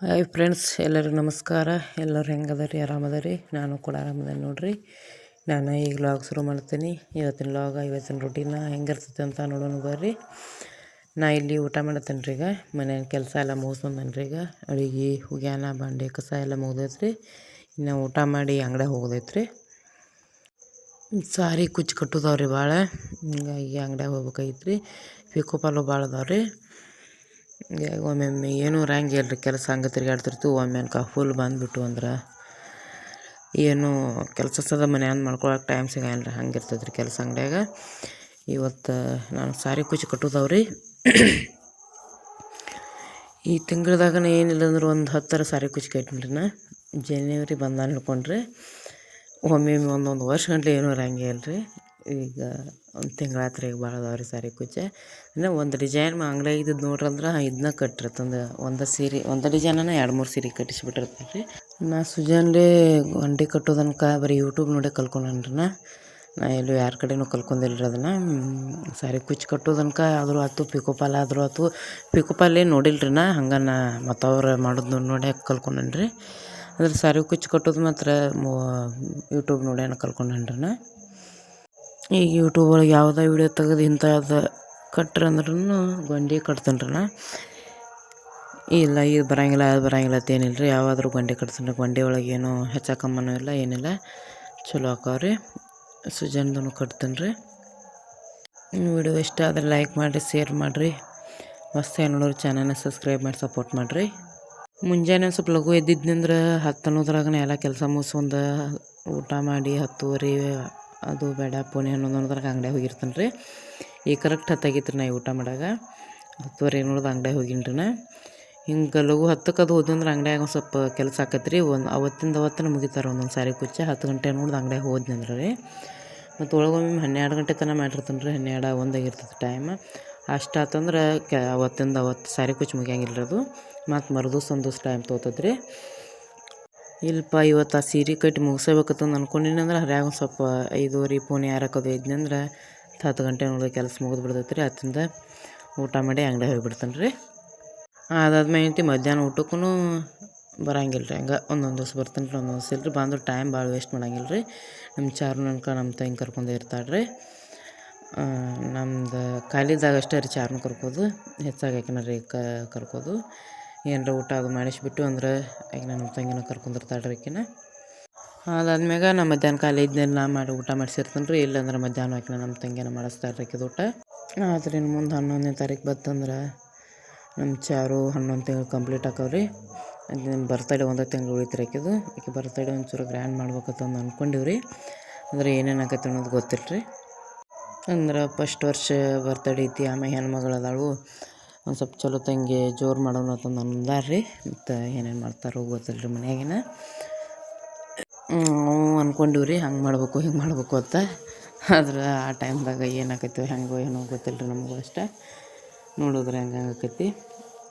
Hi friends ಎಲ್ಲರಿಗೂ ನಮಸ್ಕಾರ. ಎಲ್ಲರೂ ಹೆಂಗದರಿ? ಆರಾಮದರಿ? ನಾನು ಕೂಡ ಆರಾಮದ ನೋಡ್ರಿ. ನಾನು ಈಗ ಲಾಗ್ ಶುರು ಮಾಡ್ತೀನಿ. ಇವತ್ತಿನ ಲಾಗ ಇವತ್ತಿನ ರೊಟೀನ ಹೆಂಗಿರ್ತೈತೆ ಅಂತ ನೋಡೋಣ ಬರ್ರಿ. ನಾ ಇಲ್ಲಿ ಊಟ ಮಾಡತ್ತೇನೆ ರೀ ಈಗ. ಮನೆಯ ಕೆಲಸ ಎಲ್ಲ ಮುಗಿಸ್ಕೊಂಡೇನಿ ರೀ ಈಗ. ಅಡುಗೆ ಹುಗ್ಯಾನ ಬಂಡೆ, ಕಸ ಎಲ್ಲ ಮುಗ್ದೈತ್ರಿ. ಇನ್ನು ಊಟ ಮಾಡಿ ಅಂಗಡಿ ಹೋಗೋದೈತೆ ರೀ ಸಾರಿ ಕುಚ್ಚು ಕಟ್ಟುದವ್ರಿ ರೀ ಭಾಳ. ಹಿಂಗಾಗಿ ಅಂಗಡಿಯಾಗ ಹೋಗ್ಬೇಕಾಗಿತ್ತು ರೀ ಪಿಕೋ ಪಾಲು ಭಾಳ ಅದಾವೆ ರೀ. ಹಿಂಗಾಗಿ ಒಮ್ಮೊಮ್ಮೆ ಏನೂ ಇರಂಗಿಲ್ಲ ರೀ ಕೆಲಸ ಹಂಗೆ ತಿರ್ಗಾಡ್ತಿರ್ತೀವಿ ಒಮ್ಮೆ ಅನ್ಕ ಫುಲ್ ಬಂದುಬಿಟ್ಟು ಅಂದ್ರೆ ಏನು ಕೆಲಸ ಸದ ಮನ್ಯಾಗ ಮಾಡ್ಕೊಳಕ್ಕೆ ಟೈಮ್ ಸಿಗಲ್ಲ ರೀ ಹಂಗೆ ಇರ್ತದೆ ರೀ ಕೆಲಸ ಅಂಗಡಿಯಾಗ. ಇವತ್ತು ನಾನು ಸಾರಿ ಕುಚ್ಚು ಕಟ್ಟುದವ್ ರೀ ಈ ತಿಂಗಳದಾಗ ಏನಿಲ್ಲ ಅಂದ್ರೆ ಒಂದು ಹತ್ತರ ಸಾರಿ ಕುಚ್ಚು ಕಟ್ಟಿನಿ ರೀ ನಾ. ಜನವರಿ ಬಂದಾನ ಹಿಡ್ಕೊಂಡ್ರೆ. ಒಮ್ಮೆ ಒಂದೊಂದು ವರ್ಷ ಗಂಟ್ಲೆ ಏನೂ ಇರಂಗೇ ಇಲ್ಲ ರೀ ಈಗ ಒಂದು ತಿಂಗಳಾತ್ರಿ ಈಗ ಭಾಳ ಅದಾವೆ ರೀ ಸಾರಿ ಅಂದರೆ ಒಂದು ಡಿಸೈನ್ ಅಂಗಡಿ ಇದ್ದಿದ್ದು ನೋಡ್ರಿ ಅಂದ್ರೆ ಇದನ್ನ ಕಟ್ರಿ ತಂದು ಒಂದು ಸೀರೆ, ಒಂದು ಡಿಸೈನನ್ನ ಎರಡು ಮೂರು ಸೀರೆ ಕಟ್ಟಿಸ್ಬಿಟ್ಟಿರ್ತೀನಿ ರೀ ನಾ ಸುಜಾನ್ಲೇ ಗೊಂಡಿ ಕಟ್ಟೋದನ್ಕ ಬರೀ ಯೂಟ್ಯೂಬ್ ನೋಡಿ ಕಲ್ಕೊಂಡ್ರಿ ನಾ ನಾ ಎಲ್ಲೂ ಯಾರ ಕಡೆನೂ ಕಲ್ಕೊಂಡಿಲ್ಲ ರೀ ಅದನ್ನು ಸಾರಿ ಕುಚ್ಚು ಕಟ್ಟೋದನ್ಕ ಆದರೂ ಆಯ್ತು ಪಿಕೋಪಾಲ ಆದರೂ ಆಯ್ತು ಪಿಕೋಪಾಲ್ ನೋಡಿಲ್ಲ ರೀ ನಾ ಹಂಗೆ ನಾ ಮತ್ತು ಅವ್ರು ಮಾಡೋದು ನೋಡೇ ಕಲ್ಕೊಂಡೇನಿ ರೀ ಅದ್ರ ಸಾರಿ ಕುಚ್ಚು ಕಟ್ಟೋದು ಮಾತ್ರ ಯೂಟ್ಯೂಬ್ ನೋಡೇನ ಕಲ್ಕೊಂಡೇನಿ ನಾ ಈಗ ಯೂಟ್ಯೂಬ್ ಒಳಗೆ ಯಾವುದೇ ವಿಡಿಯೋ ತೆಗೆದು ಇಂಥದ್ದು ಕಟ್ರಿ ಅಂದ್ರೂ ಗೊಂಡಿ ಕಟ್ತೇನೆ ಇಲ್ಲ, ಇದು ಬರಂಗಿಲ್ಲ, ಅದು ಬರಂಗಿಲ್ಲ ಅಂತ ಏನಿಲ್ಲ ರೀ ಯಾವಾದರೂ ಗೊಂಡೆ ಕಟ್ತೀನಿ ಗೊಂಡಿ ಒಳಗೆ ಏನೂ ಹೆಚ್ಚಾಕಮ್ಮನೂ ಇಲ್ಲ, ಏನಿಲ್ಲ. ಚಲೋ ಹಾಕೋ ರೀ ಸುಜನ್ದೂ ಕಟ್ತೀನಿ ರೀ ವಿಡಿಯೋ ಇಷ್ಟ ಆದರೆ ಲೈಕ್ ಮಾಡಿರಿ ಶೇರ್ ಮಾಡಿರಿ. ಹೊಸ್ದಾಗಿ ನೋಡೋರು ಚಾನಲ್ನ ಸಬ್ಸ್ಕ್ರೈಬ್ ಮಾಡಿ ಸಪೋರ್ಟ್ ಮಾಡಿರಿ. ಮುಂಜಾನೆ ಸ್ವಲ್ಪ ಲಘು ಎದ್ದಿದ್ನಂದ್ರೆ ಹತ್ತು ಅನ್ನೋದ್ರಾಗನೇ ಎಲ್ಲ ಕೆಲಸ ಮುಗಿಸ್ಕೊಂಡು ಊಟ ಮಾಡಿ ಹತ್ತುವರೆ ಅದು ಬೇಡ ಪೋಣೆ ಹನ್ನೊಂದು ಅನ್ನೋದ್ರಾಗ ಅಂಗಡಿ ಹೋಗಿರ್ತಾನೆ ರೀ. ಈಗ ಕರೆಕ್ಟ್ ಹತ್ತಾಗಿತ್ತು ರೀ ನಾ ಊಟ ಮಾಡಾಗ. ಹತ್ತುವರೆ ನೋಡಿದ ಅಂಗಡಿಯಾಗ ಹೋಗಿನ್ರಿ ನಾ. ಹಿಂಗೆ ಲಘು ಹತ್ತಕ್ಕೆ ಅದು ಹೋದ್ನಂದ್ರೆ ಅಂಗಡಿಯಾಗ ಒಂದು ಸ್ವಲ್ಪ ಕೆಲಸ ಆಕತ್ತೆ ರೀ ಒಂದು ಅವತ್ತಿಂದ ಅವತ್ತಿನ ಮುಗಿತಾರೆ ಒಂದೊಂದು ಸಾರಿ ಕುಚ್ಚ ಹತ್ತು ಗಂಟೆ ನೋಡ್ದು ಅಂಗಡಿಯಾಗ ಹೋದ್ನಂದ್ರೆ ರೀ. ಮತ್ತು ಒಳಗೊಮ್ಮೆ ಹನ್ನೆರಡು ಗಂಟೆ ತನಕ ಮಾಡಿರ್ತೇನೆ ರೀ. ಹನ್ನೆರಡು ಒಂದಾಗಿರ್ತದೆ ಟೈಮ್ ಅಷ್ಟು ಆತಂದ್ರೆ ಕೆ, ಅವತ್ತಿಂದ ಅವತ್ತು ಸಾರಿ ಕುಚ್ಚು ಮುಗಿಯಂಗಿಲ್ಲ ಅದು. ಮತ್ತು ಮರುದಿವ್ಸ ಒಂದು ಟೈಮ್ ತೊಗೊತೈತೆ ರೀ ಇಲ್ಲಪ್ಪ ಇವತ್ತು ಆ ಸೀರೆ ಕಟ್ಟಿ ಮುಗಿಸ್ಬೇಕಂತ ಅಂದ್ಕೊಂಡಿನಿ ಅಂದ್ರೆ ಹರ್ಯಾಗ ಒಂದು ಸ್ವಲ್ಪ ಐದುವರೆ, ಪೋಣೆ ಆರಕ್ಕದು ಇದ್ನಂದ್ರೆ ಹತ್ತು ಗಂಟೆ ನೋಡಿದ ಕೆಲಸ ಮುಗಿದು ಬಿಡ್ತೈತೆ ರೀ ಅದರಿಂದ ಊಟ ಮಾಡಿ ಅಂಗಡಿ ಹೋಗಿಬಿಡ್ತಾನೆ ರೀ ಅದಾದ ಮೇಲೆ ಮಧ್ಯಾಹ್ನ ಊಟಕ್ಕೂ ಬರಂಗಿಲ್ಲ ರೀ ಹಂಗೆ ಒಂದೊಂದು ದಿವ್ಸ ಬರ್ತಾನೆ ರೀ ಒಂದೊಂದು ದಿವ್ಸ ಇಲ್ಲ ರೀ ಬಂದ್ರೆ ಟೈಮ್ ಭಾಳ ವೇಸ್ಟ್ ಮಾಡಂಗಿಲ್ಲ ರೀ ನಮ್ಮ ಚಾರು ನನ್ಕ ನಮ್ಮ ತಂಗಿ ಕರ್ಕೊಂಡೇ ಇರ್ತಾಳೆ ರೀ ನಮ್ದು ಖಾಲಿದಾಗ ಅಷ್ಟೇ ರೀ ಚಾರ್ನ ಕರ್ಕೋದು, ಹೆಚ್ಚಾಗಿ ಆಕಿನ ರೀ ಕ, ಕರ್ಕೋದು. ಏನರ ಊಟ ಅದು ಮಾಡಿಸ್ಬಿಟ್ಟು ಅಂದ್ರೆ ಈಗ ನಮ್ಮ ತಂಗಿನ ಕರ್ಕೊಂಡಿರ್ತಾಳೆ ರೀ ಆಕಿನ. ಅದಾದ್ಮ್ಯಾಗ ನಮ್ಮ ಮಧ್ಯಾಹ್ನ ಖಾಲಿ ಇದ್ದೇನೆ ನಾ ಮಾಡಿ ಊಟ ಮಾಡಿಸಿರ್ತೀನಿ ರೀ ಇಲ್ಲಾಂದ್ರೆ ಮಧ್ಯಾಹ್ನ ಆಕಿನ ನಮ್ಮ ತಂಗಿನ ಮಾಡಿಸ್ತಾಳೆ ರೀ ಊಟ. ಆದ್ರೆ ಇನ್ನು ಮುಂದೆ ಹನ್ನೊಂದನೇ ತಾರೀಕು ಬಂತಂದ್ರೆ ನಮ್ಮ ಚಾರು ಹನ್ನೊಂದು ತಿಂಗಳು ಕಂಪ್ಲೀಟ್ ಆಕವ್ ರೀ ಅದು ಬರ್ತಡೇ ಒಂದೇ ತಿಂಗಳು ಉಳಿತು ಆಕಿದು. ಆಕೆ ಬರ್ತಡೇ ಒಂಚೂರು ಗ್ರ್ಯಾಂಡ್ ಮಾಡ್ಬೇಕಂತಂದು ಅಂದ್ಕೊಂಡಿವ್ರಿ ಅಂದ್ರೆ ಏನೇನು ಆಕೈತೆ ಅನ್ನೋದು ಗೊತ್ತಿಲ್ಲ ರೀ ಅಂದ್ರೆ ಫಸ್ಟ್ ವರ್ಷ ಬರ್ತಡೇ ಐತಿ, ಆಮೇಲೆ ಹೆಣ್ಮಗಳು ಅದಾಳು. ಒಂದು ಸ್ವಲ್ಪ ಚಲೋ ತಂಗಿ ಜೋರು ಮಾಡೋಣ ಅಂತಂದು ಅಂದಾರ ರೀ ಮತ್ತು ಏನೇನು ಮಾಡ್ತಾರೋ ಗೊತ್ತಿಲ್ಲ ರೀ ಮನ್ಯಾಗಿನ. ನಾವು ಅಂದ್ಕೊಂಡೀವಿ ರೀ ಹಂಗೆ ಮಾಡಬೇಕು, ಹಿಂಗೆ ಮಾಡ್ಬೇಕು ಅಂತ. ಆದ್ರೆ ಆ ಟೈಮ್ದಾಗ ಏನಾಕೈತಿ ಹೆಂಗೋ ಏನೋ ಗೊತ್ತಿಲ್ಲ ರೀ ನಮಗೂ ಅಷ್ಟೆ. ನೋಡಿದ್ರೆ ಹೆಂಗೆ ಆಕೈತಿ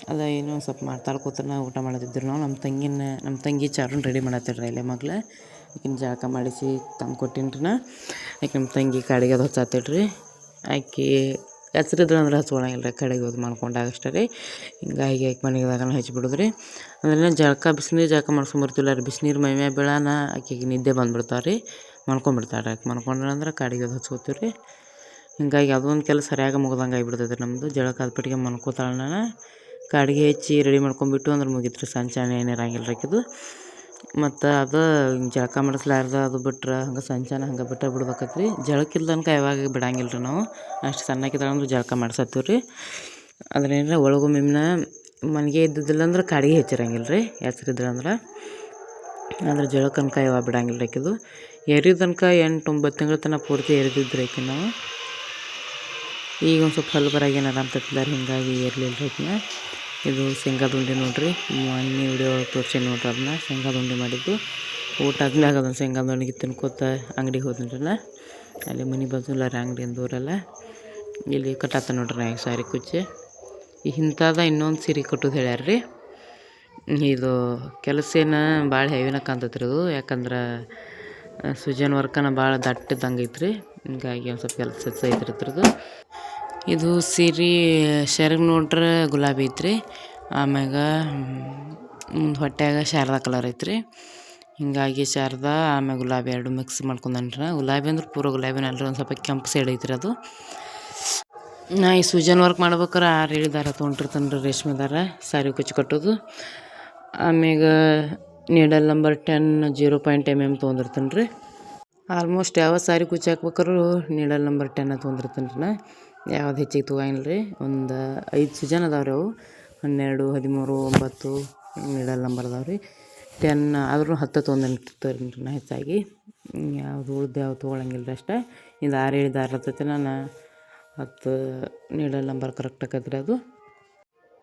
ಅದ ಏನೋ ಸ್ವಲ್ಪ ಮಾಡ್ತಾಳೆ ಕೂತ್ರೆ ಊಟ ಮಾಡತ್ತಿದ್ರು ನಾವು. ನಮ್ಮ ತಂಗಿನ ನಮ್ಮ ತಂಗಿ ಚಾರನ್ನು ರೆಡಿ ಮಾಡತ್ತಿರ ಇಲ್ಲೇ ಮಗ್ಳ. ಆಕಿನ ಜಳಕ ಮಾಡಿಸಿ ತಂದು ಕೊಟ್ಟಿನಿ ರೀ ನಾ ಆಕೆ ನಮ್ಮ ತಂಗಿ ಕಡೆಗೆ ಅದು ಹಚ್ಚಾತಿಲ್ಲ ರೀ ಆಕೆ ಹೆಸ್ರಿದ್ರೆ ಅಂದ್ರೆ ಹಚ್ಕೊಳಂಗಿಲ್ಲ ರೀ ಕಡೆಗೆ ಹೋದ್ ಮಾಡ್ಕೊಂಡಾಗ ಅಷ್ಟೇ ರೀ. ಹಿಂಗಾಗಿ ಆಕೆ ಮನೆಗೆದಾಗ ಹಚ್ಬಿಡೋದು ಅಂದ್ರೆ ಜಳಕ ಬಿಸಿನೀರು ಜಳಕ ಮಾಡ್ಸ್ಕೊಂಬರ್ತಿಲ್ಲ ರೀ, ಬಿಸಿನೀರು ಮೈ ಮ್ಯಾಗ ಬೀಳಾನ ಆಕೆಗೆ ನಿದ್ದೆ ಬಂದ್ಬಿಡ್ತಾವೆ ರೀ ಮನ್ಕೊಂಬಿಡ್ತಾಳೆ ಆಕೆ. ಮಾಡ್ಕೊಂಡ್ರೆ ಅಂದ್ರೆ ಕಡೆಗೆ ಅದು ಹಚ್ಕೋತೀವಿ ರೀ. ಹಿಂಗಾಗಿ ಅದೊಂದು ಕೆಲಸ ಸರಿಯಾಗಿ ಮುಗ್ದಂಗೆ ಆಗಿಬಿಡ್ತೈತೆ ನಮ್ಮದು ಜಳಕ ಆದ್ಪಟ್ಟಿಗೆ ಮನ್ಕೋತಾಳೆ ನಾನು. ಕಾಡಿಗೆ ಹೆಚ್ಚಿ ರೆಡಿ ಮಾಡ್ಕೊಂಬಿಟ್ಟು ಅಂದ್ರೆ ಮುಗೀತು ರೀ ಸಂಚಾನ ಏನಿರಂಗಿಲ್ಲ ರೀ ಆಕಿದು. ಮತ್ತು ಅದು ಜಳಕ ಮಾಡಿಸ್ಲಾರ್ದ ಅದು ಬಿಟ್ರೆ ಹಂಗೆ ಸಂಚಾನ ಹಂಗೆ ಬಿಟ್ಟರೆ ಬಿಡ್ಬೇಕೈತೆ ರೀ ಇಲ್ದನ್ಕ ಯಾವಾಗ ಬಿಡಂಗಿಲ್ಲ ರೀ ನಾವು. ಅಷ್ಟು ಸಣ್ಣಾಕಿದ್ದಾಳೆ ಅಂದ್ರೆ ಜಳಕ ಮಾಡ್ಸತ್ತೀವಿ ರೀ ಅದ್ರೇನರ ಒಳಗೊಮ್ಮೆಮ್ನ ಮನೆಗೆ ಇದ್ದಿದ್ದಿಲ್ಲ ಅಂದ್ರೆ ಕಾಡಿಗೆ ಹೆಚ್ಚಿರಂಗಿಲ್ಲ ರೀ ಹೆಸ್ರಿದ್ರೆ ಅಂದ್ರೆ ಜಳಕನಕ ಯಾವಾಗ ಬಿಡಂಗಿಲ್ಲ ರೀಕಿದು ಆಕಿದು. ಎರಿ ತನಕ ಎಂಟು ಒಂಬತ್ತು ತಿಂಗಳ ತನಕ ಪೂರ್ತಿ ಎರಿದಿದ್ದು ರೀಕಿ ನಾವು. ಈಗ ಒಂದು ಸ್ವಲ್ಪ ಹಲ್ಲು ಬರಾಗ ಏನಾರ ತಪ್ಪಿದಾರೆ ಹಿಂಗಾಗಿ ಇರಲಿಲ್ಲ ರೀ ಆಕಿನ. ಇದು ಶೇಂಗಾದ ಉಂಡೆ ನೋಡಿರಿ. ಮೊನ್ನೆ ವಿಡಿಯೋ ತೋರಿಸಿ ನೋಡ್ರಿ ಅದನ್ನ ಶೇಂಗಾದ ಉಂಡೆ ಮಾಡಿದ್ದು. ಊಟ ಆದ್ಮ್ಯಾಗ ಅದನ್ನು ಶೇಂಗಾದ ಉಂಡೆಗೆ ತಿನ್ಕೋತ ಅಂಗಡಿಗೆ ಹೋದ್ನಿ ರೀ ನಾ. ಅಲ್ಲಿ ಮನೆ ಬಾಜುಲಾರ ಅಂಗಡಿ ಅಂದೂರಲ್ಲ. ಇಲ್ಲಿ ಕಟ್ಟಾತ ನೋಡ್ರಿ ನಾ ಸಾರಿ ಕುಚ್ಚಿ. ಇಂಥದ ಇನ್ನೊಂದು ಸೀರೆ ಕಟ್ಟೋದು ಹೇಳ್ಯಾರ ರೀ. ಇದು ಕೆಲಸ ಏನು ಭಾಳ ಹೆವಿನ ಕಾಣ್ತೈತೆ ರೀ ಅದು. ಯಾಕಂದ್ರೆ ಸುಜನ್ ವರ್ಕನ ಭಾಳ ದಟ್ಟಿದ್ದಂಗೆ ಐತ್ರಿ. ಹಿಂಗಾಗಿ ಒಂದು ಸ್ವಲ್ಪ ಕೆಲಸ ಐತ್ರಿ ಇದ್ರದ್ದು. ಇದು ಸೀರೆ, ಶರ್ಗ್ ನೋಡ್ರೆ ಗುಲಾಬಿ ಐತ್ರಿ. ಆಮ್ಯಾಗ ಮುಂದೆ ಹೊಟ್ಟೆಯಾಗ ಶಾರದಾ ಕಲರ್ ಐತ್ರಿ. ಹಿಂಗಾಗಿ ಶಾರದಾ, ಆಮ್ಯಾಗ ಗುಲಾಬಿ ಎರಡು ಮಿಕ್ಸ್ ಮಾಡ್ಕೊಂಡ್ರ ಗುಲಾಬಿ ಅಂದ್ರೆ ಪೂರ ಗುಲಾಬಿನ ಅಲ್ರಿ, ಒಂದು ಸ್ವಲ್ಪ ಕೆಂಪು ಸೈಡ್ ಐತ್ರಿ ಅದು. ನಾ ಈ ಸೂಜನ್ ವರ್ಕ್ ಮಾಡ್ಬೇಕಾರೆ, ಆರು ಏಳು ದಾರ ತೊಗೊಂಡಿರ್ತಾನೆ ರೇಷ್ಮೆ ದಾರ, ಸಾರಿ ಕುಚ್ಚು ಕಟ್ಟೋದು. ಆಮ್ಯಾಗ needle number ten zero point M M ತೊಗೊಂಡಿರ್ತಾನೆ ರೀ ಆಲ್ಮೋಸ್ಟ್ ಯಾವ ಸಾರಿ ಕುಚ್ಚಿ ಹಾಕ್ಬೇಕಾದ್ರು ನೀಡಲ್ ನಂಬರ್ ಟೆನ್ನ ತೊಗೊಂಡಿರ್ತಾನೆ ರೀ ನಾ. ಯಾವ್ದು ಹೆಚ್ಚಿಗೆ ತೊಗೊಂಗಿಲ್ಲ ರೀ ಒಂದು ಐದು ಸೀಜನ್ ಅದಾವೆ ರೀ ಅವು. ಹನ್ನೆರಡು, ಹದಿಮೂರು, ಒಂಬತ್ತು ನೀಡಲ್ ನಂಬರ್ ಅದಾವೆ ರೀ ಟೆನ್ ಆದರೂ ಹತ್ತು ರೀ ನಾ ಹೆಚ್ಚಾಗಿ. ಯಾವುದು ಉಳ್ದು ಯಾವ್ದು ತೊಗೊಳಂಗಿಲ್ಲ ರೀ ಅಷ್ಟೇ. ಇದು ಆರು ಏಳು ದಾರ ಇರ್ತೈತಿ ನಾನು ಹತ್ತು ನೀಡಲ್ ನಂಬರ್ ಕರೆಕ್ಟ್ ಆಕೈತ್ರಿ ಅದು.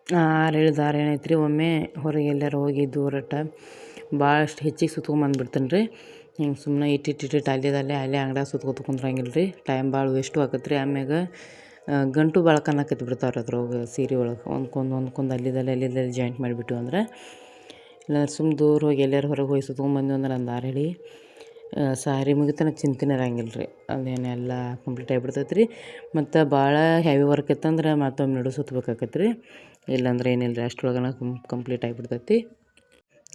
ಆರು ಏಳು ದಾರ ಏನೈತೆ ರೀ ಒಮ್ಮೆ ಹೊರಗೆ ಎಲ್ಲರೂ ಹೋಗಿ ದೂರಟ ಭಾಳಷ್ಟು ಹೆಚ್ಚಿಗೆ ಸುತ್ಕೊಂಬಂದ್ಬಿಡ್ತೇನೆ ರೀ ಹಿಂಗೆ ಸುಮ್ಮನೆ ಇಟ್ಟಿಟ್ಟು ಅಲ್ಲೇದಲ್ಲೇ ಅಲ್ಲೇ ಅಂಗಡಿಯಾಗ ಸುತ್ಕೊತ ಕುಂದ್ರಂಗಿಲ್ಲ ರೀ ಟೈಮ್ ಭಾಳ ವೇಸ್ಟು ಆಕತ್ತೆ ರೀ ಆಮ್ಯಾಗ ಗಂಟು ಭಾಳ ಕನ್ನಕತ್ತಿ ಬಿಡ್ತಾವ್ರಿ ಅದ್ರೊಳಗೆ ಸೀರೆ ಒಳಗೆ. ಒಂದ್ಕೊಂದು ಒಂದ್ಕೊಂದು ಅಲ್ಲಿದಲ್ಲಿ ಅಲ್ಲಿದಲ್ಲಿ ಜಾಯಿಂಟ್ ಮಾಡಿಬಿಟ್ಟು ಅಂದ್ರೆ, ಇಲ್ಲ ಸುಮ್ಮ ದೂರ ಹೋಗಿ ಎಲ್ಲಾರು ಹೊರಗೆ ಹೋಗಿ ಸುತ್ಕೊಂಬಂದ್ವಿ ಅಂದ್ರೆ ಒಂದು ಆರು ಹೇಳಿ ಸಾರಿ ಮುಗಿತನ ಚಿಂತೆನೇ ಇರಂಗಿಲ್ಲ ರೀ ಅದೇನೆಲ್ಲ ಕಂಪ್ಲೀಟ್ ಆಗಿಬಿಡ್ತೈತೆ ರೀ ಮತ್ತು ಭಾಳ ಹೆವಿ ವರ್ಕ್ ಇತ್ತಂದ್ರೆ ಮತ್ತೊಮ್ಮೆ ನಡು ಸುತ್ತಬೇಕಾಕತ್ತೆ ರೀ ಇಲ್ಲಾಂದ್ರೆ ಏನಿಲ್ಲ ರೀ ಅಷ್ಟ್ರೊಳಗನ ಕಂಪ್ಲೀಟ್ ಆಗಿಬಿಡ್ತೈತಿ.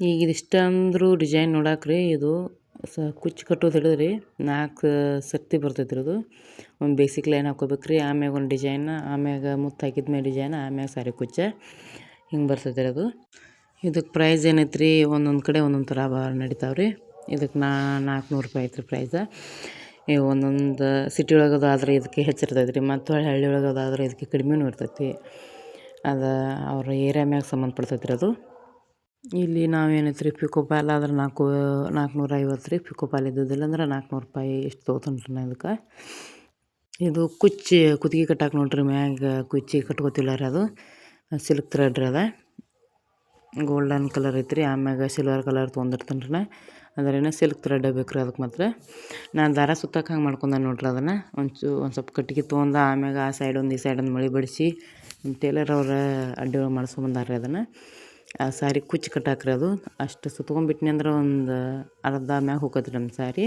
ಈಗ ಇದಿಷ್ಟ ಅಂದರೂ ಡಿಸೈನ್ ನೋಡಕ್ಕೆ ರೀ ಇದು ಸ ಕುಚ್ಚು ಕಟ್ಟೋದು ರೀ ನಾಲ್ಕು ಸರ್ತಿ ಬರ್ತೈತೆ ರೀ ಅದು ಒಂದು ಬೇಸಿಕ್ ಲೈನ್ ಹಾಕೋಬೇಕು ರೀ, ಆಮ್ಯಾಗ ಒಂದು ಡಿಸೈನ್ ಆಮ್ಯಾಗ ಮುತ್ತು ಹಾಕಿದ ಮೇಲೆ ಡಿಸೈನ್ ಆಮ್ಯಾಗ ಸಾರಿ ಕುಚ್ಚ, ಹಿಂಗೆ ಬರ್ತೈತೆ ರೀ ಅದು ಇದಕ್ಕೆ ಪ್ರೈಸ್ ಏನೈತೆ ರೀ ಒಂದೊಂದು ಕಡೆ ಒಂದೊಂದು ಥರ ನಡಿತಾವೆ ರೀ. ಇದಕ್ಕೆ ನಾ ನಾಲ್ಕುನೂರು ರೂಪಾಯಿ ಐತೆ ರೀ ಪ್ರೈಸ ಈಗ ಒಂದೊಂದು ಸಿಟಿ ಒಳಗದು ಆದ್ರೆ ಇದಕ್ಕೆ ಹೆಚ್ಚಿರ್ತೈತೆ ರೀ, ಮತ್ತು ಹೊಳ್ಳಿ ಹಳ್ಳಿ ಒಳಗದಾದ್ರೆ ಇದಕ್ಕೆ ಕಡಿಮೆನೂ ಇರ್ತೈತಿ. ಅದು ಅವ್ರ ಏರಿಯಾ ಮ್ಯಾಗ ಸಂಬಂಧಪಡ್ತೈತೆ ರೀ ಅದು. ಇಲ್ಲಿ ನಾವೇನೈತೆ ರೀ ಪಿಕೋ ಪಾಲ್ ಆದ್ರೆ ನಾಲ್ಕು ನಾಲ್ಕುನೂರ ಐವತ್ತು ರೀ ಪಿಕೋ ಪಾಲ್ ಇದ್ದಿದ್ದಿಲ್ಲ ಅಂದ್ರೆ ನಾಲ್ಕುನೂರು ರೂಪಾಯಿ ಎಷ್ಟು ತೊಗೊತಾನೆ ರೀ ನಾ ಇದಕ್ಕೆ. ಇದು ಕುಚ್ಚಿ ಕುತ್ತಿಗೆ ಕಟ್ಟಾಕ ನೋಡ್ರಿ ಮ್ಯಾಗ ಕುಚ್ಚಿ ಕಟ್ಕೋತಿಲ್ಲ ರೀ ಅದು. ಸಿಲ್ಕ್ ಥ್ರೆಡ್ ರೀ ಅದ. ಗೋಲ್ಡನ್ ಕಲರ್ ಐತ್ರಿ, ಆಮ್ಯಾಗ ಸಿಲ್ವರ್ ಕಲರ್ ತೊಗೊಂಡಿರ್ತಾನೆ ರೀ ಅದ್ರೇನ ಸಿಲ್ಕ್ ಥ್ರೆಡ್ ಬೇಕು ರೀ ಅದಕ್ಕೆ ಮಾತ್ರ. ನಾನು ದಾರ ಸುತ್ತಕ್ಕೆ ಹಂಗೆ ಮಾಡ್ಕೊಂಡೆ ನೋಡ್ರಿ ಅದನ್ನು. ಒಂಚೂ, ಒಂದು ಸ್ವಲ್ಪ ಕಟ್ಟಿಗೆ ತೊಗೊಂಡ ಆಮ್ಯಾಗ ಆ ಸೈಡ್ ಒಂದು ಈ ಸೈಡ್ ಒಂದು ಮಳೆ ಬಡಿಸಿ ಟೇಲರ್ ಅವರ ಅಡ್ಡಿ ಮಾಡಿಸ್ಕೊಂಬಂದಾರ್ರಿ ಅದನ್ನು. ಆ ಸಾರಿ ಕುಚ್ಚು ಅದು ಅಷ್ಟು ಸುತ್ಕೊಂಡ್ಬಿಟ್ನಿ ಅಂದ್ರೆ ಒಂದು ಅರ್ಧ ಮ್ಯಾಗ ಹೋಗತ್ತೆ ನಮ್ಮ ಸಾರಿ.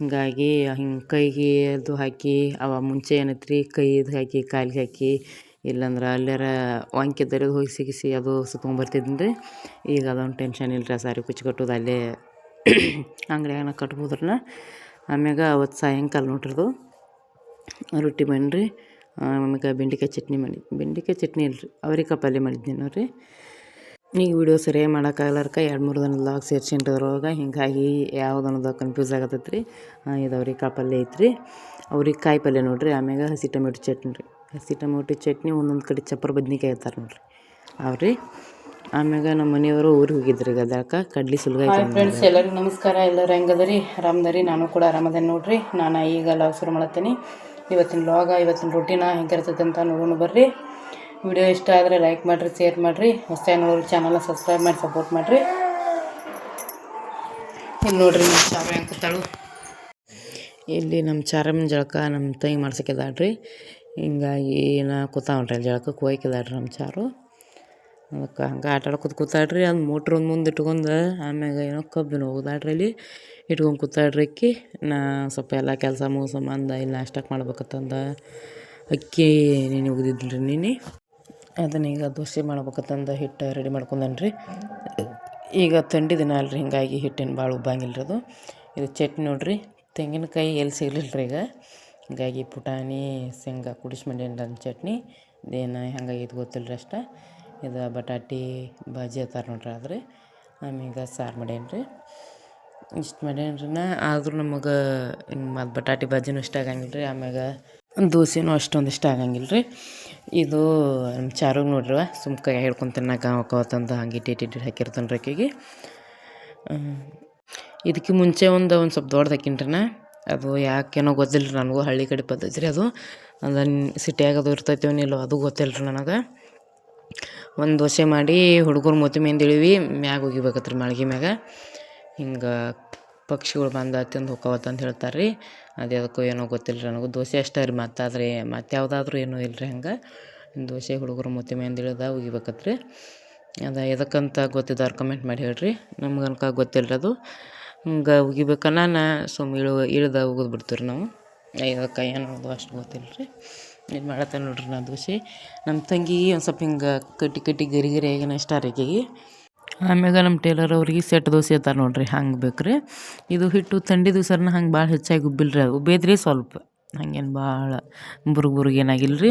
ಹಿಂಗಾಗಿ ಹಿಂಗೆ ಕೈಗೆ ಅದು ಹಾಕಿ, ಅವ ಮುಂಚೆ ಏನೈತ್ರಿ ರೀ ಕೈದು ಹಾಕಿ, ಕಾಲಿಗೆ ಹಾಕಿ, ಇಲ್ಲಾಂದ್ರೆ ಅಲ್ಲಾರ ಒಂಕೆ ದರಿದು ಹೋಗಿ ಸಿಗಿಸಿ ಅದು ಸುತ್ಕೊಂಡ್ಬರ್ತಿದ್ದೀನಿ ರೀ ಈಗ ಅದೊಂದು ಟೆನ್ಷನ್ ಇಲ್ಲ ರೀ ಆ ಸಾರಿ ಕುಚ್ಚು ಕಟ್ಟೋದು. ಅಲ್ಲೇ ಅಂಗಡಿಯಾಗ ಕಟ್ಬೋದ್ರನ್ನ ಆಮ್ಯಾಗ ಅವತ್ತು ಸಾಯಂಕಾಲ ನೋಡ್ರದು. ರೊಟ್ಟಿ ಬನ್ನಿರಿ ಆಮ್ಯಾಗ ಬೆಂಡೆಕಾಯಿ ಚಟ್ನಿ ಮಾಡಿ ಬೆಂಡೆಕಾಯಿ ಚಟ್ನಿ ಇಲ್ರಿ. ಅವ್ರೆಕಾಯಿ ಪಲ್ಯ ಮಾಡಿದ್ದೀನಿ ನೋಡ್ರಿ ಈಗ ವಿಡಿಯೋ ಸರಿಯಾಗಿ ಮಾಡೋಕ್ಕಾಗಲಾರ್ಕ ಎರಡು ಮೂರು ದಿನ ಲಾಗ್ ಸೇರ್ಸೇನ್ರಿ ಅದ್ರೊಳಗೆ ಹಿಂಗಾಗಿ ಯಾವ್ದು ಅನ್ನೋದು ಕನ್ಫ್ಯೂಸ್ ಆಗತ್ತೈತೆ ರೀ ಇದು ಅವ್ರೆಕಾಯಿ ಪಲ್ಯ ಐತ್ರಿ. ಅವ್ರೆಕಾಯಿ ಪಲ್ಯ ನೋಡಿರಿ. ಆಮ್ಯಾಗ ಹಸಿ ಟೊಮೆಟೊ ಚಟ್ನಿ ರೀ. ಹಸಿ ಟೊಮೆಟೊ ಚಟ್ನಿ ಒಂದೊಂದು ಕಡೆ ಚಪ್ಪರ ಬದ್ನಿಕಾಯಿ ಇರ್ತಾರೆ ನೋಡಿರಿ. ಅವ್ರಿ. ಆಮ್ಯಾಗ ನಮ್ಮ ಮನೆಯವರು ಊರಿಗೆ ಹೋಗಿದ್ರಿ ಗದಗ ಕಡ್ಲಿ ಸುಲಗ ಫ್ರೆಂಡ್ಸ್ ಎಲ್ಲರಿಗೂ ನಮಸ್ಕಾರ. ಎಲ್ಲರೂ ಹೆಂಗದರಿ? ಆರಾಮದರಿ ನಾನು ಕೂಡ ಆರಾಮದೇನೆ ನೋಡ್ರಿ. ನಾನು ಈಗ ಲಾಗ್ ಶುರು ಮಾಡತ್ತೀನಿ ಇವತ್ತಿನ ಲಾಗ ಇವತ್ತಿನ ರೊಟ್ಟಿನ ಹೆಂಗಿರ್ತೈತೆ ಅಂತ ನೋಡೋಣ ಬರ್ರಿ. ವಿಡಿಯೋ ಇಷ್ಟ ಆದರೆ ಲೈಕ್ ಮಾಡಿರಿ ಶೇರ್ ಮಾಡಿರಿ. ಹೊಸ ನೋಡ್ರಿ ಚಾನಲ್ನ ಸಬ್ಸ್ಕ್ರೈಬ್ ಮಾಡಿ ಸಪೋರ್ಟ್ ಮಾಡಿರಿ. ಇಲ್ಲಿ ನೋಡ್ರಿ ನಮ್ಮ ಚಾರು ಹೆಂಗೆ ಇಲ್ಲಿ ನಮ್ಮ ಚಾರಮ್ಮನ ಜಳಕ ನಮ್ಮ ತಂಗಿ ಮಾಡ್ಸಕ್ಕಿದಾಳ್ರಿ. ಹಿಂಗಾಗಿ ನಾ ಕೂತಾವನ್ರಿ ಅಲ್ಲಿ ಜಳಕಕ್ಕೆ ಹೋಯ್ಕಿದಾಳ್ರಿ ನಮ್ಮ ಚಾರು. ಅದಕ್ಕೆ ಹಂಗೆ ಆಟ ಆಡೋ ಕೂತ್ ಕೂತಾಡ್ರಿ ಅದು ಮೋಟ್ರ್ ಒಂದು ಮುಂದೆ ಇಟ್ಕೊಂಡು ಆಮ್ಯಾಗ ಏನೋ ಕಬ್ಬಿನ ಹೋಗುದಾಳ್ರಿ ಇಲ್ಲಿ ಇಟ್ಕೊಂಡು ಕೂತಾಡ್ರಿ ಅಕ್ಕಿ. ನಾ ಸ್ವಲ್ಪ ಎಲ್ಲ ಕೆಲಸ ಮುಗಿಸ್ಕೊಂಬಂದು ಇಲ್ಲಿ ನಾಷ್ಟಕ್ಕೆ ಮಾಡ್ಬೇಕತ್ತಂದ ಅಕ್ಕಿ ನೀನು ಒಗ್ದಿದ್ರಿ ನೀನು. ಅದನ್ನ ಈಗ ದೋಸೆ ಮಾಡ್ಬೇಕಂತಂದು ಹಿಟ್ಟು ರೆಡಿ ಮಾಡ್ಕೊಂಡನ್ರಿ. ಈಗ ಥಂಡಿ ದಿನ ಅಲ್ರಿ, ಹಿಂಗಾಗಿ ಹಿಟ್ಟೇನು ಭಾಳ ಉಬ್ಬಂಗಿಲ್ಲ ರೀ ಅದು. ಇದು ಚಟ್ನಿ ನೋಡ್ರಿ, ತೆಂಗಿನಕಾಯಿ ಎಲ್ಲಿ ಸಿಗಲಿಲ್ಲ ರೀ ಈಗ. ಹಿಂಗಾಗಿ ಪುಟಾಣಿ, ಶೇಂಗಾ ಕುಡಿಸಿ ಮಾಡ್ಯಾನ್ರಿ ಚಟ್ನಿ. ಇದೇನು ಹೆಂಗಾಗೈತೆ ಗೊತ್ತಿಲ್ಲ ರೀ ಅಷ್ಟೇ. ಇದು ಬಟಾಟಿ, ಬಾಜಿ ಅತ್ತಾರ ನೋಡ್ರಿ ಆದ್ರೆ ಆಮ್ಯಾಗ ಸಾರು ಮಾಡೇನ್ರಿ ಇಷ್ಟು ಮಾಡ್ಯಾನ್ರಿ ನಾ. ಆದರೂ ನಮಗೆ ಹಿಂಗೆ ಮತ್ತು ಬಟಾಟಿ, ಬಾಜಿನೂ ಇಷ್ಟ ಆಗಂಗಿಲ್ಲ ರೀ. ಆಮ್ಯಾಗ ದೋಸೆನೂ ಅಷ್ಟೊಂದು ಇಷ್ಟ ಆಗಂಗಿಲ್ಲ ರೀ. ಇದು ನಮ್ಮ ಚಾರುಗೆ ನೋಡ್ರಿ ಸುಮ್ ಕೈ ಹಿಡ್ಕೊಂಡು ತಿನ್ನಕ ಹೋಗ್ಕೋತಂದು ಹಂಗೆ ಇಟ್ಟು ಹಾಕಿರ್ತಾನೆ ರೀ ಇದಕ್ಕೆ ಮುಂಚೆ ಒಂದು ಒಂದು ಸ್ವಲ್ಪ ದೊಡ್ಡದು ಹಾಕಿನ್ರಿ ನಾ ಅದು ಯಾಕೇನೋ ಗೊತ್ತಿಲ್ಲ ರೀ ನನಗೂ ಹಳ್ಳಿ ಕಡೆ ಪದ್ಧತಿ ರೀ ಅದು. ಅದನ್ನು ಸಿಟಿಯಾಗ ಅದು ಇರ್ತೈತೇನೋ ಇಲ್ಲೋ ಅದು ಗೊತ್ತಿಲ್ಲ ರೀ ನನಗೆ. ಒಂದು ದೋಸೆ ಮಾಡಿ ಹುಡುಗರು ಮೂತಿ ಮೇಂದಿಳಿವಿ ಮ್ಯಾಗ ಹೋಗಿಬೇಕತ್ರಿ ಮಾಳ್ಗೆ ಮ್ಯಾಗ. ಹಿಂಗೆ ಪಕ್ಷಿಗಳು ಬಂದು ತಿಂದು ಹೋಕವತ್ತಂತ ಹೇಳ್ತಾರೆ ರೀ ಅದು ಯಾವುದಕ್ಕೂ ಏನೋ ಗೊತ್ತಿಲ್ಲ ರೀ ನನಗೂ. ದೋಸೆ ಅಷ್ಟೇ ರೀ ಮತ್ತು ಆದರೆ ಮತ್ತು ಯಾವುದಾದ್ರೂ ಏನೂ ಇಲ್ಲ ರೀ ಹಂಗೆ. ದೋಸೆ ಹುಡುಗರು ಮೂತಿ ಮೇಂದ ಇಳಿದ ಒಗಿಬೇಕತ್ರಿ ಅದು ಎದಕ್ಕಂತ ಗೊತ್ತಿದ್ದವ್ರು ಕಮೆಂಟ್ ಮಾಡಿ ಹೇಳ್ರಿ. ನಮ್ಗೆ ಅನ್ಕ ಗೊತ್ತಿಲ್ಲ ರೀ ಅದು. ಹಂಗೆ ಒಗಿಬೇಕನ್ನ ನಾ ಸುಮ್ ಇಳು, ಇಳ್ದ ಒಗದು ಬಿಡ್ತೀವಿ ರೀ ನಾವು ಇದಕ್ಕೆ ಏನೋದು ಅಷ್ಟು ಗೊತ್ತಿಲ್ಲ ರೀ ಇದು ಮಾಡತ್ತೆ ನೋಡ್ರಿ ನಾ ದೋಸೆ. ನಮ್ಮ ತಂಗಿ ಒಂದು ಸ್ವಲ್ಪ ಹಿಂಗೆ ಕಟ್ಟಿ ಕಟ್ಟಿ ಗರಿ ಗರಿ ಆಗಿನ ಇಷ್ಟ ರೀ ಆಮ್ಯಾಗ ನಮ್ಮ ಟೇಲರ್ ಅವ್ರಿಗೆ ಸೆಟ್ ದೋಸೆ ಅಂತಾರೆ ನೋಡ್ರಿ, ಹಂಗೆ ಬೇಕು ಇದು ಹಿಟ್ಟು ಥಂಡಿ ದಿವ್ಸನ ಹಂಗೆ ಭಾಳ ಹೆಚ್ಚಾಗಿ ಉಬ್ಬಿಲ್ರಿ ಅದು. ಉಬ್ಬೇದ್ರಿ ಸ್ವಲ್ಪ. ಹಂಗೇನು ಭಾಳ ಏನಾಗಿಲ್ಲ ರೀ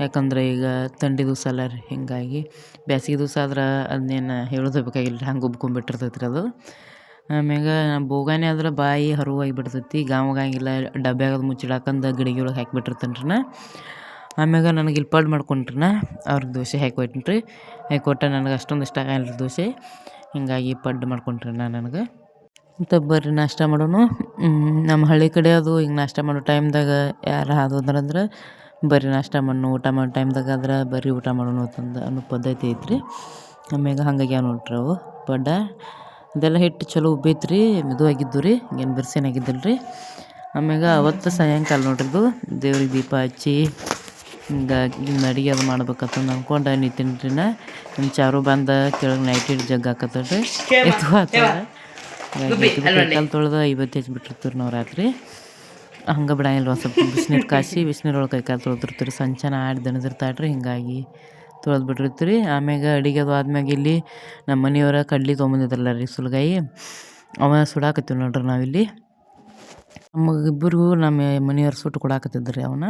ಯಾಕಂದ್ರೆ ಈಗ ಥಂಡಿ ದಿವಸ ಅಲ್ಲ ರೀ, ಹೀಗಾಗಿ ಬ್ಯಾಸ್ಗೆ ದಿವಸ ಆದ್ರೆ ಅದನ್ನೇನು ಹೇಳೋದು ಬೇಕಾಗಿಲ್ಲ ರೀ ಹಂಗೆ ಉಬ್ಕೊಂಬಿಟ್ಟಿರ್ತೈತೆ ರೀ ಅದು. ಆಮ್ಯಾಗ ಬೋಗಾನೆ ಆದ್ರೆ ಬಾಯಿ ಹರುವಾಗಿ ಬಿಡ್ತೈತಿ ಡಬ್ಬೆ ಆಗೋದು ಮುಚ್ಚಿಡಾಕಂದು ಗಿಡಗಿ ಒಳಗೆ ಹಾಕಿಬಿಟ್ಟಿರ್ತೇನೆ ರೀ ನಾ. ಆಮ್ಯಾಗ ನನಗೆ ಇಲ್ಲಿ ಪಡ್ ಮಾಡ್ಕೊಂಡ್ರಿ ನಾ ಅವ್ರಿಗೆ ದೋಸೆ ಹಾಕಿ ಕೊಟ್ಟಿನ್ರಿ ರೀ ಹಾಕಿ ಕೊಟ್ಟ ನನಗೆ ಅಷ್ಟೊಂದು ಇಷ್ಟ ಆಗಲ್ಲ ರೀ ದೋಸೆ. ಹೀಗಾಗಿ ಪಡ್ಡು ಮಾಡ್ಕೊಂಡ್ರಿ ನಾ ನನಗೆ. ಮತ್ತು ಬರ್ರಿ ನಾಷ್ಟ ಮಾಡೋನು. ನಮ್ಮ ಹಳ್ಳಿ ಕಡೆ ಅದು ಈಗ ನಾಷ್ಟ ಮಾಡೋ ಟೈಮ್ದಾಗ ಯಾರು ಹಾದು ಅಂದ್ರೆ ಬರ್ರಿ ನಾಷ್ಟ ಮಾಡೋಣ ಊಟ ಮಾಡೋ ಟೈಮ್ದಾಗ ಆದ್ರೆ ಬರೀ ಊಟ ಮಾಡೋಣ ಅಂತಂದು ಅನ್ನೋ ಪದ್ಧತಿ ಐತ್ರಿ. ಆಮ್ಯಾಗ ಹಂಗಾಗ್ಯಾವ ನೋಡ್ರಿ ಅವು. ಪಡ್ಡ, ಅದೆಲ್ಲ ಹಿಟ್ಟು ಚಲೋ ಉಬ್ಬೈತ್ರಿ ಮೆದುವಾಗಿದ್ದು ರೀ, ಏನು ಬಿರ್ಸೇನಾಗಿದ್ದಿಲ್ಲ ರೀ ಆಮ್ಯಾಗ ಅವತ್ತು ಸಾಯಂಕಾಲ ನೋಡ್ರಿ ಇದು, ದೇವ್ರಿಗೆ ದೀಪ ಹಚ್ಚಿ. ಹಿಂಗಾಗಿ ಇನ್ನು ಅಡುಗೆ ಅದು ಮಾಡ್ಬೇಕಂತಂದು ಅಂದ್ಕೊಂಡು ನಿಂತೀನಿ ರೀ ನಾ ನಿಮ್ಮ ಚಾರು ಬಂದ ಕೆಳಗೆ ನೈಟ್ ಇಟ್ಟು ಜಗ್ ಹಾಕತ್ತಳ್ರಿ ಎತ್ತು ಕೈಕಾಲು ತೊಳೆದು ಐವತ್ತು ಹೆಚ್ಚು ಬಿಟ್ಟಿರ್ತೀವಿ ನಾವು ರಾತ್ರಿ ಹಂಗೆ ಬಿಡಂಗಿಲ್ಲ ಒಂದು ಸ್ವಲ್ಪ ಬಿಸಿನೀರು ಕಾಯಿಸಿ ಬಿಸಿನೀರೊಳಗೆ ಕೈಕಾಲು ತೊಳೆದಿರ್ತೀರಿ ಸಂಚನ ಆಡಿ ದಣದಿರ್ತಾಳ್ರಿ ಹಿಂಗಾಗಿ ತೊಳೆದು ಬಿಟ್ಟಿರ್ತೀರಿ ಆಮ್ಯಾಗ ಅಡುಗೆ ಅದು ಆದ್ಮ್ಯಾಗ ಇಲ್ಲಿ ನಮ್ಮ ಮನೆಯವರ ಕಡ್ಲಿ ತೊಗೊಂಬಂದಿದ್ರಲ್ಲ ರೀ ಸುಲಗಾಯಿ. ಅವ ಸುಡಾಕತ್ತೀವಿ ನೋಡ್ರಿ ನಾವಿಲ್ಲಿ. ನಮಗಿಬ್ಬರಿಗೂ ನಮ್ಮ ಮನೆಯವ್ರು ಸುಟ್ಟು ಕೊಡಾಕತ್ತಿದ್ರಿ ಅವನ್ನ